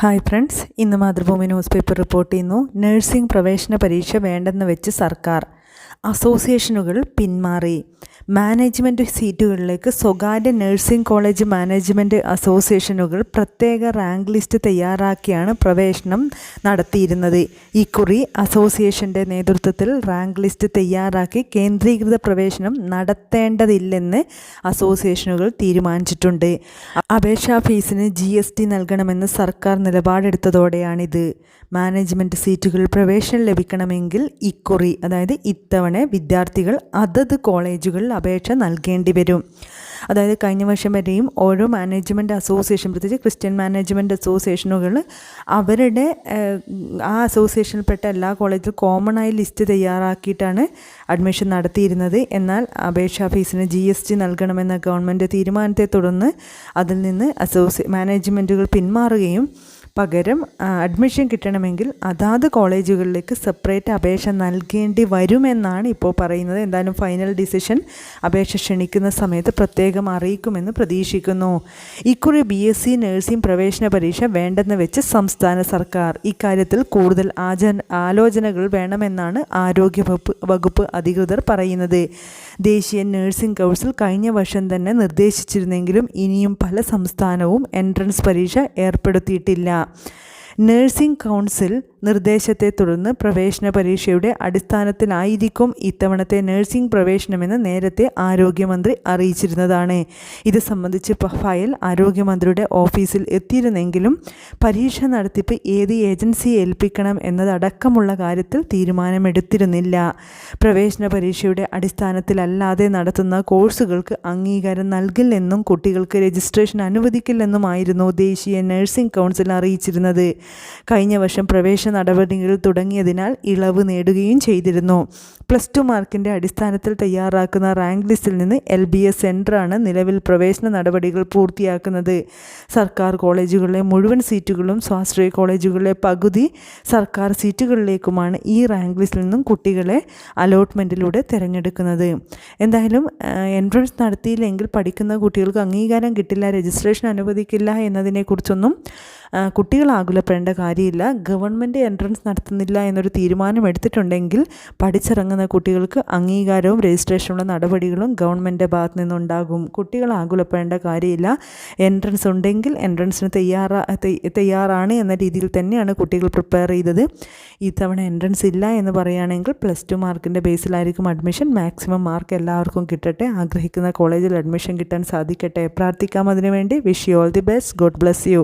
Hi friends ഇന്ന് Mathrubhumi news paper report ചെയ്യുന്നു. Nursing പ്രവേശന പരീക്ഷ വേണ്ടെന്ന് വെച്ച് സർക്കാർ. അസോസിയേഷനുകൾ പിന്മാറി. മാനേജ്മെന്റ് സീറ്റുകളിലേക്ക് സ്വകാര്യ നഴ്സിംഗ് കോളേജ് മാനേജ്മെന്റ് അസോസിയേഷനുകൾ പ്രത്യേക റാങ്ക് ലിസ്റ്റ് തയ്യാറാക്കിയാണ് പ്രവേശനം നടത്തിയിരുന്നത്. ഇക്കുറി അസോസിയേഷന്റെ നേതൃത്വത്തിൽ റാങ്ക് ലിസ്റ്റ് തയ്യാറാക്കി കേന്ദ്രീകൃത പ്രവേശനം നടത്തേണ്ടതില്ലെന്ന് അസോസിയേഷനുകൾ തീരുമാനിച്ചിട്ടുണ്ട്. അപേക്ഷാ ഫീസിന് ജി എസ് ടി നൽകണമെന്ന് സർക്കാർ നിലപാടെടുത്തതോടെയാണിത്. മാനേജ്മെന്റ് സീറ്റുകളിൽ പ്രവേശനം ലഭിക്കണമെങ്കിൽ ഇക്കുറി അതായത് ഇത്തവണ വിദ്യാർത്ഥികൾ അതത് കോളേജുകളിൽ അപേക്ഷ നൽകേണ്ടി വരും. അതായത് കഴിഞ്ഞ വർഷം വരെയും ഓരോ മാനേജ്മെന്റ് അസോസിയേഷൻ പ്രത്യേകിച്ച് ക്രിസ്ത്യൻ മാനേജ്മെന്റ് അസോസിയേഷനുകൾ അവരുടെ ആ അസോസിയേഷനിൽപ്പെട്ട എല്ലാ കോളേജിലും കോമൺ ആയി ലിസ്റ്റ് തയ്യാറാക്കിയിട്ടാണ് അഡ്മിഷൻ നടത്തിയിരുന്നത്. എന്നാൽ അപേക്ഷാ ഫീസിന് ജി എസ് ടി നൽകണമെന്ന ഗവൺമെന്റ് തീരുമാനത്തെ തുടർന്ന് അതിൽ നിന്ന് അസോസി മാനേജ്മെന്റുകൾ പിന്മാറുകയും പകരം അഡ്മിഷൻ കിട്ടണമെങ്കിൽ അതാത് കോളേജുകളിലേക്ക് സെപ്പറേറ്റ് അപേക്ഷ നൽകേണ്ടി വരുമെന്നാണ് ഇപ്പോൾ പറയുന്നത്. എന്തായാലും ഫൈനൽ ഡിസിഷൻ അപേക്ഷ ക്ഷണിക്കുന്ന സമയത്ത് പ്രത്യേകം അറിയിക്കുമെന്ന് പ്രതീക്ഷിക്കുന്നു. ഇക്കുറി ബി എസ് സി നഴ്സിംഗ് പ്രവേശന പരീക്ഷ വേണ്ടെന്ന് വെച്ച് സംസ്ഥാന സർക്കാർ ഇക്കാര്യത്തിൽ കൂടുതൽ ആച ആലോചനകൾ വേണമെന്നാണ് ആരോഗ്യ വകുപ്പ് വകുപ്പ് അധികൃതർ പറയുന്നത്. ദേശീയ നഴ്സിംഗ് കൗൺസിൽ കഴിഞ്ഞ വർഷം തന്നെ നിർദ്ദേശിച്ചിരുന്നെങ്കിലും ഇനിയും പല സംസ്ഥാനവും എൻട്രൻസ് പരീക്ഷ ഏർപ്പെടുത്തിയിട്ടില്ല. നഴ്സിംഗ് കൗൺസിൽ നിർദ്ദേശത്തെ തുടർന്ന് പ്രവേശന പരീക്ഷയുടെ അടിസ്ഥാനത്തിലായിരിക്കും ഇത്തവണത്തെ നഴ്സിംഗ് പ്രവേശനമെന്ന് നേരത്തെ ആരോഗ്യമന്ത്രി അറിയിച്ചിരുന്നതാണ്. ഇത് സംബന്ധിച്ച് ഫയൽ ആരോഗ്യമന്ത്രിയുടെ ഓഫീസിൽ എത്തിയിരുന്നെങ്കിലും പരീക്ഷ നടത്തിപ്പ് ഏത് ഏജൻസിയെ ഏൽപ്പിക്കണം എന്നതടക്കമുള്ള കാര്യത്തിൽ തീരുമാനമെടുത്തിരുന്നില്ല. പ്രവേശന പരീക്ഷയുടെ അടിസ്ഥാനത്തിലല്ലാതെ നടത്തുന്ന കോഴ്സുകൾക്ക് അംഗീകാരം നൽകില്ലെന്നും കുട്ടികൾക്ക് രജിസ്ട്രേഷൻ അനുവദിക്കില്ലെന്നുമായിരുന്നു ദേശീയ നഴ്സിംഗ് കൗൺസിൽ അറിയിച്ചിരുന്നത്. കഴിഞ്ഞ വർഷം പ്രവേശന നടപടികൾ തുടങ്ങിയതിനാൽ ഇളവ് നേടുകയും ചെയ്തിരുന്നു. പ്ലസ് ടു മാർക്കിന്റെ അടിസ്ഥാനത്തിൽ തയ്യാറാക്കുന്ന റാങ്ക് ലിസ്റ്റിൽ നിന്ന് എൽ ബി എസ് സെന്ററാണ് നിലവിൽ പ്രവേശന നടപടികൾ പൂർത്തിയാക്കുന്നത്. സർക്കാർ കോളേജുകളിലെ മുഴുവൻ സീറ്റുകളും സ്വാശ്രയ കോളേജുകളിലെ പകുതി സർക്കാർ സീറ്റുകളിലേക്കുമാണ് ഈ റാങ്ക് ലിസ്റ്റിൽ നിന്നും കുട്ടികളെ അലോട്ട്മെന്റിലൂടെ തിരഞ്ഞെടുക്കുന്നത്. എന്തായാലും എൻട്രൻസ് നടത്തിയില്ലെങ്കിൽ പഠിക്കുന്ന കുട്ടികൾക്ക് അംഗീകാരം കിട്ടില്ല രജിസ്ട്രേഷൻ അനുവദിക്കില്ല എന്നതിനെക്കുറിച്ചൊന്നും കുട്ടികൾ ആകുലപ്പെടേണ്ട കാര്യമില്ല. ഗവൺമെന്റ് എൻട്രൻസ് നടത്തുന്നില്ല എന്നൊരു തീരുമാനം എടുത്തിട്ടുണ്ടെങ്കിൽ പഠിച്ചിറങ്ങുന്ന കുട്ടികൾക്ക് അംഗീകാരവും രജിസ്ട്രേഷനുള്ള നടപടികളും ഗവൺമെന്റ് ഭാഗത്തു നിന്നുണ്ടാകും. കുട്ടികൾ ആകുലപ്പെടേണ്ട കാര്യമില്ല. എൻട്രൻസ് ഉണ്ടെങ്കിൽ എൻട്രൻസിന് തയ്യാറാ തയ്യാറാണ് എന്ന രീതിയിൽ തന്നെയാണ് കുട്ടികൾ പ്രിപ്പയർ ചെയ്തത്. ഇത്തവണ എൻട്രൻസ് ഇല്ല എന്ന് പറയുകയാണെങ്കിൽ പ്ലസ് ടു മാർക്കിന്റെ ബേസിലായിരിക്കും അഡ്മിഷൻ. മാക്സിമം മാർക്ക് എല്ലാവർക്കും കിട്ടട്ടെ. ആഗ്രഹിക്കുന്ന കോളേജിൽ അഡ്മിഷൻ കിട്ടാൻ സാധിക്കട്ടെ. പ്രാർത്ഥിക്കാം അതിനുവേണ്ടി. Wish you all the best. God bless you.